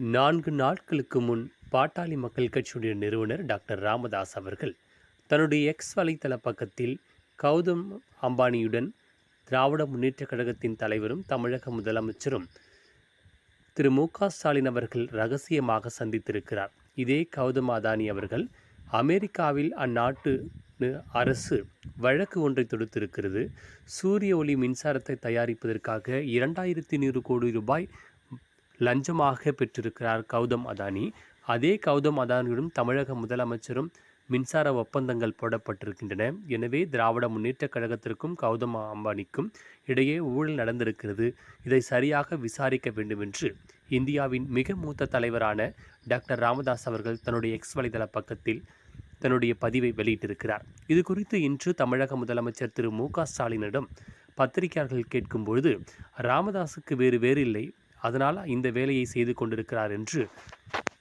நான்கு நாட்களுக்கு முன் பாட்டாளி மக்கள் கட்சியுடைய நிறுவனர் டாக்டர் ராமதாஸ் அவர்கள் தன்னுடைய எக்ஸ் வலைத்தள பக்கத்தில் கௌதம் அம்பானியுடன் திராவிட முன்னேற்றக் கழகத்தின் தலைவரும் தமிழக முதலமைச்சரும் திரு மு க ஸ்டாலின் அவர்கள் ரகசியமாக சந்தித்திருக்கிறார். இதே கௌதம் அதானி அவர்கள் அமெரிக்காவில் அந்நாட்டு அரசு வழக்கு ஒன்றை தொடுத்திருக்கிறது. சூரிய ஒளி மின்சாரத்தை தயாரிப்பதற்காக இரண்டாயிரத்தி நூறு கோடி ரூபாய் லஞ்சமாக பெற்றிருக்கிறார் கௌதம் அதானி. அதே கௌதம் அதானியுடன் தமிழக முதலமைச்சரும் மின்சார ஒப்பந்தங்கள் போடப்பட்டிருக்கின்றன. எனவே திராவிட முன்னேற்றக் கழகத்திற்கும் கௌதம் அம்பானிக்கும் இடையே ஊழல் நடந்திருக்கிறது. இதை சரியாக விசாரிக்க வேண்டும் என்று இந்தியாவின் மிக மூத்த தலைவரான டாக்டர் ராமதாஸ் அவர்கள் தன்னுடைய எக்ஸ் வலைதள பக்கத்தில் தன்னுடைய பதிவை வெளியிட்டிருக்கிறார். இது குறித்து இன்று தமிழக முதலமைச்சர் திரு மு க ஸ்டாலினிடம் பத்திரிகையாளர்கள் கேட்கும்பொழுது ராமதாஸுக்கு வேறு வேறு இல்லை அதனால் இந்த வேலையை செய்து கொண்டிருக்கிறார் என்று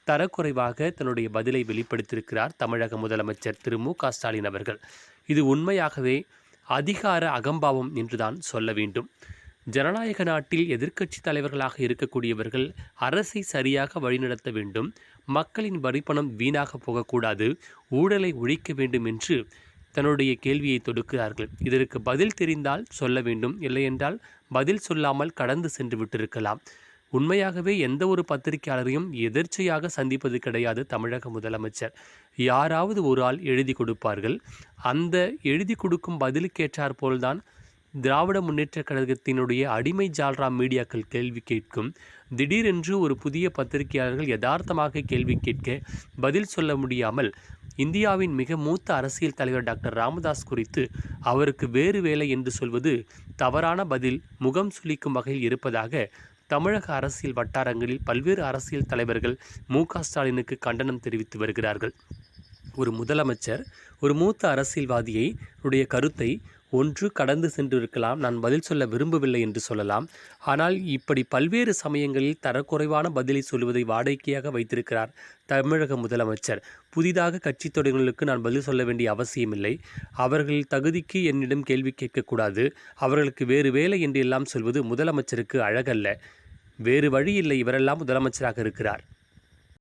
தரக்குறைவாக தன்னுடைய பதிலை வெளிப்படுத்தியிருக்கிறார் தமிழக முதலமைச்சர் திரு மு க ஸ்டாலின் அவர்கள். இது உண்மையாகவே அதிகார அகம்பாவம் என்றுதான் சொல்ல வேண்டும். ஜனநாயக நாட்டில் எதிர்க்கட்சி தலைவர்களாக இருக்கக்கூடியவர்கள் அரசை சரியாக வழிநடத்த வேண்டும். மக்களின் வரிப்பணம் வீணாக போகக்கூடாது. ஊழலை ஒழிக்க வேண்டும் என்று தன்னுடைய கேள்வியை தொடுக்கிறார்கள். இதற்கு பதில் தெரிந்தால் சொல்ல வேண்டும். இல்லையென்றால் பதில் சொல்லாமல் கடந்து சென்று விட்டிருக்கலாம். உண்மையாகவே எந்த ஒரு பத்திரிகையாளரையும் எதிர்ச்சையாக சந்திப்பது கிடையாது தமிழக முதலமைச்சர். யாராவது ஒரு ஆள் எழுதி கொடுப்பார்கள். அந்த எழுதி கொடுக்கும் பதிலுக்கேற்றார் போல்தான் திராவிட முன்னேற்றக் கழகத்தினுடைய அடிமை ஜால்ரா மீடியாக்கள் கேள்வி கேட்கும். திடீரென்று ஒரு புதிய பத்திரிகையாளர்கள் யதார்த்தமாக கேள்வி கேட்க பதில் சொல்ல முடியாமல் இந்தியாவின் மிக மூத்த அரசியல் தலைவர் டாக்டர் ராமதாஸ் குறித்து அவருக்கு வேறு வேலை என்று சொல்வது தவறான பதில் முகம் சுளிக்கும் வகையில் இருப்பதாக தமிழக அரசியல் வட்டாரங்களில் பல்வேறு அரசியல் தலைவர்கள் மு ஸ்டாலினுக்கு கண்டனம் தெரிவித்து வருகிறார்கள். ஒரு முதலமைச்சர் ஒரு மூத்த அரசியல்வாதியை உடைய கருத்தை ஒன்று கடந்து சென்றிருக்கலாம். நான் பதில் சொல்ல விரும்பவில்லை என்று சொல்லலாம். ஆனால் இப்படி பல்வேறு சமயங்களில் தரக்குறைவான பதிலை சொல்வதை வாடிக்கையாக வைத்திருக்கிறார் தமிழக முதலமைச்சர். புதிதாக கட்சி தொடர்களுக்கு நான் பதில் சொல்ல வேண்டிய அவசியமில்லை. அவர்கள் தகுதிக்கு என்னிடம் கேள்வி கேட்கக்கூடாது. அவர்களுக்கு வேறு வேலை என்று எல்லாம் சொல்வது முதலமைச்சருக்கு அழகல்ல. வேறு வழி இல்லை இவரெல்லாம் முதலமைச்சராக இருக்கிறார்.